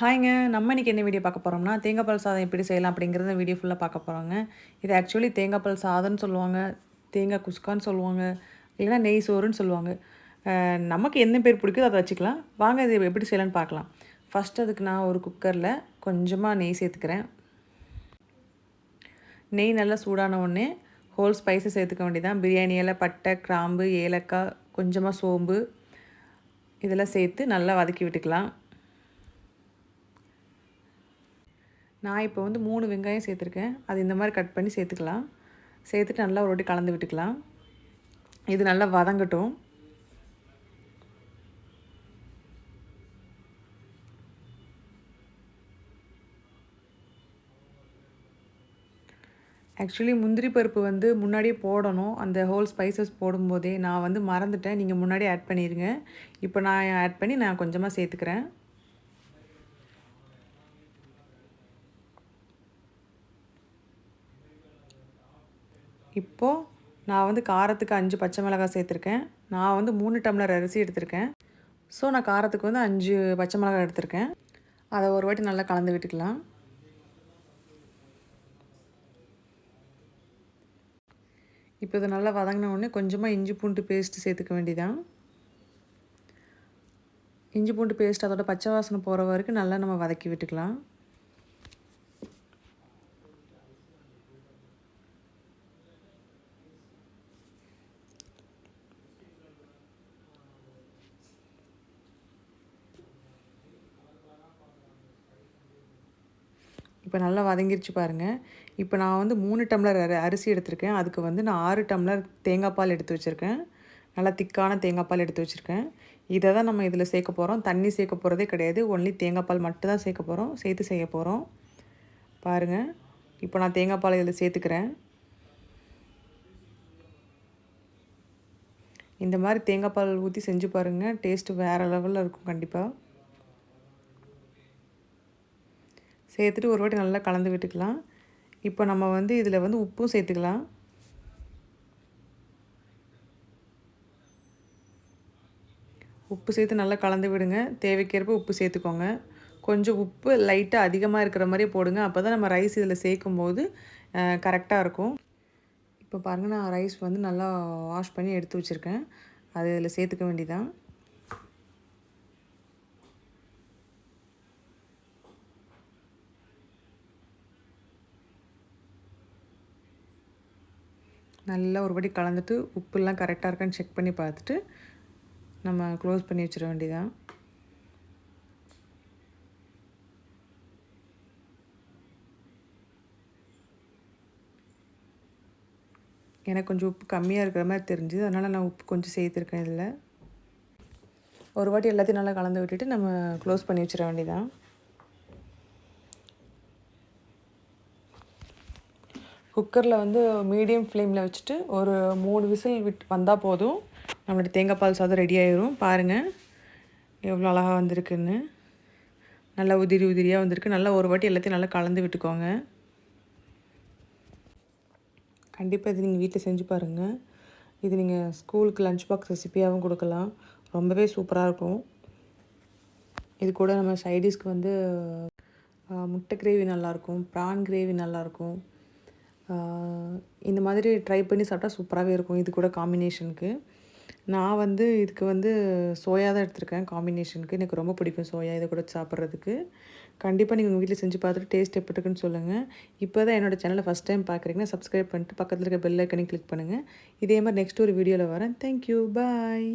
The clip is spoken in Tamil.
ஹாய்ங்க நம்ம இன்றைக்கி என்ன வீடியோ பார்க்க போகிறோம்னா தேங்காய் பால் சாதம் எப்படி செய்யலாம் அப்படிங்கிறத வீடியோ ஃபுல்லாக பார்க்க போகிறோங்க இது ஆக்சுவலி தேங்காய் பால் சாதம்னு சொல்லுவாங்க தேங்காய் குஸ்கான்னு சொல்லுவாங்க இல்லைன்னா நெய் சோறுன்னு சொல்லுவாங்க. நமக்கு என்ன பேர் பிடிக்குதோ அதை வச்சுக்கலாம். வாங்க இது எப்படி செய்யலான்னு பார்க்கலாம். ஃபஸ்ட் அதுக்கு நான் ஒரு குக்கரில் கொஞ்சமாக நெய் சேர்த்துக்கிறேன். நெய் நல்லா சூடான உடனே ஹோல் ஸ்பைஸை சேர்த்துக்க வேண்டியதான் பிரியாணி இலை பட்டை கிராம்பு ஏலக்காய் கொஞ்சமாக சோம்பு இதெல்லாம் சேர்த்து நல்லா வதக்கி விட்டுக்கலாம். நான் இப்போ வந்து மூணு வெங்காயம் சேர்த்துருக்கேன். அது இந்த மாதிரி கட் பண்ணி சேர்த்துக்கலாம். சேர்த்துட்டு நல்லா ஒரு வாட்டி கலந்து விட்டுக்கலாம். இது நல்லா வதங்கட்டும். ஆக்சுவலி முந்திரி பருப்பு வந்து முன்னாடியே போடணும். அந்த ஹோல் ஸ்பைசஸ் போடும்போதே நான் வந்து மறந்துட்டேன். நீங்கள் முன்னாடியே ஆட் பண்ணிடுங்க இப்போ நான் ஆட் பண்ணி நான் கொஞ்சமாக சேர்த்துக்கிறேன். இப்போது நான் வந்து காரத்துக்கு அஞ்சு பச்சை மிளகாய் சேர்த்துருக்கேன். நான் வந்து மூணு டம்ளர் அரிசி எடுத்திருக்கேன். ஸோ நான் காரத்துக்கு வந்து அஞ்சு பச்சை மிளகாய் எடுத்திருக்கேன். அதை ஒரு வாட்டி நல்லா கலந்து விட்டுக்கலாம். இப்போ இது நல்லா வதங்கின உடனே கொஞ்சமாக இஞ்சி பூண்டு பேஸ்ட்டு சேர்த்துக்க வேண்டியதான் இஞ்சி பூண்டு பேஸ்ட் அதோட பச்சை வாசனை போகிற வரைக்கும் நல்லா நம்ம வதக்கி விட்டுக்கலாம். இப்போ நல்லா வதங்கிருச்சு பாருங்கள் இப்போ நான் வந்து மூணு டம்ளர் அரிசி எடுத்திருக்கேன். அதுக்கு வந்து நான் ஆறு டம்ளர் தேங்காய் பால் எடுத்து வச்சுருக்கேன். நல்லா திக்கான தேங்காய் பால் எடுத்து வச்சுருக்கேன். இதை தான் நம்ம இதில் சேர்க்க போகிறோம் தண்ணி சேர்க்க போகிறதே கிடையாது. ஒன்லி தேங்காய் பால் மட்டும் தான் சேர்க்க போகிறோம் சேர்த்து செய்ய போகிறோம் பாருங்கள் இப்போ நான் தேங்காய் பால் இதில் சேர்த்துக்கிறேன். இந்த மாதிரி தேங்காய் பால் ஊற்றி செஞ்சு பாருங்கள் டேஸ்ட்டு வேறு லெவலில் இருக்கும் கண்டிப்பாக சேர்த்துட்டு ஒரு வாட்டி நல்லா கலந்து விட்டுக்கலாம். இப்போ நம்ம வந்து இதில் வந்து உப்பும் சேர்த்துக்கலாம். உப்பு சேர்த்து நல்லா கலந்து விடுங்க. தேவைக்கேற்ப உப்பு சேர்த்துக்கோங்க. கொஞ்சம் உப்பு லைட்டாக அதிகமாக இருக்கிற மாதிரி போடுங்க. அப்போ தான் நம்ம ரைஸ் இதில் சேர்க்கும் போது கரெக்டாக இருக்கும். இப்போ பாருங்கள் நான் ரைஸ் வந்து நல்லா வாஷ் பண்ணி எடுத்து வச்சுருக்கேன். அது இதில் சேர்த்துக்க வேண்டிதான் நல்லா ஒரு வாட்டி கலந்துட்டு உப்புலாம் கரெக்டாக இருக்கான்னு செக் பண்ணி பார்த்துட்டு நம்ம க்ளோஸ் பண்ணி வச்சிட வேண்டியதான் எனக்கு கொஞ்சம் உப்பு கம்மியாக இருக்கிற மாதிரி தெரிஞ்சுது. அதனால் நான் உப்பு கொஞ்சம் சேர்த்துருக்கேன் இதில். ஒரு வாட்டி எல்லாத்தையும் நல்லா கலந்து விட்டுட்டு நம்ம க்ளோஸ் பண்ணி வச்சிட வேண்டியதான் குக்கரில் வந்து மீடியம் ஃப்ளேமில் வச்சுட்டு ஒரு மூணு விசில் விட் வந்தால் போதும். நம்மளுடைய தேங்காய் பால் சாதம் ரெடி ஆயிரும். பாருங்கள் எவ்வளோ அழகாக வந்திருக்குன்னு. நல்லா உதிரி உதிரியாக வந்திருக்கு. நல்லா ஒரு வாட்டி எல்லாத்தையும் நல்லா கலந்து விட்டுக்கோங்க. கண்டிப்பாக இது நீங்கள் வீட்டில் செஞ்சு பாருங்கள் இது நீங்கள் ஸ்கூலுக்கு லஞ்ச் பாக்ஸ் ரெசிப்பியாகவும் கொடுக்கலாம். ரொம்பவே சூப்பராக இருக்கும். இது கூட நம்ம சைடிஷ்க்கு வந்து முட்டை கிரேவி நல்லாயிருக்கும் ப்ரான் கிரேவி நல்லாயிருக்கும் இந்த மாதிரி ட்ரை பண்ணி சாப்பிட்டா சூப்பராகவே இருக்கும். இது கூட காம்பினேஷனுக்கு நான் வந்து இதுக்கு வந்து சோயா தான் எடுத்திருக்கேன் காம்பினேஷனுக்கு எனக்கு ரொம்ப பிடிக்கும் சோயா இதை கூட சாப்பிட்றதுக்கு. கண்டிப்பாக நீங்கள் உங்கள் வீட்டில் செஞ்சு பார்த்துட்டு டேஸ்ட் எப்படி இருக்குன்னு சொல்லுங்கள் இப்போ தான் என்னோடய சேனலை ஃபஸ்ட் டைம் பார்க்குறீங்கன்னா சப்ஸ்கிரைப் பண்ணிட்டு பக்கத்தில் இருக்க பெல் ஐக்கனையும் கிளிக் பண்ணுங்கள் இதே மாதிரி நெக்ஸ்ட் ஒரு வீடியோவில் வரேன். Thank you bye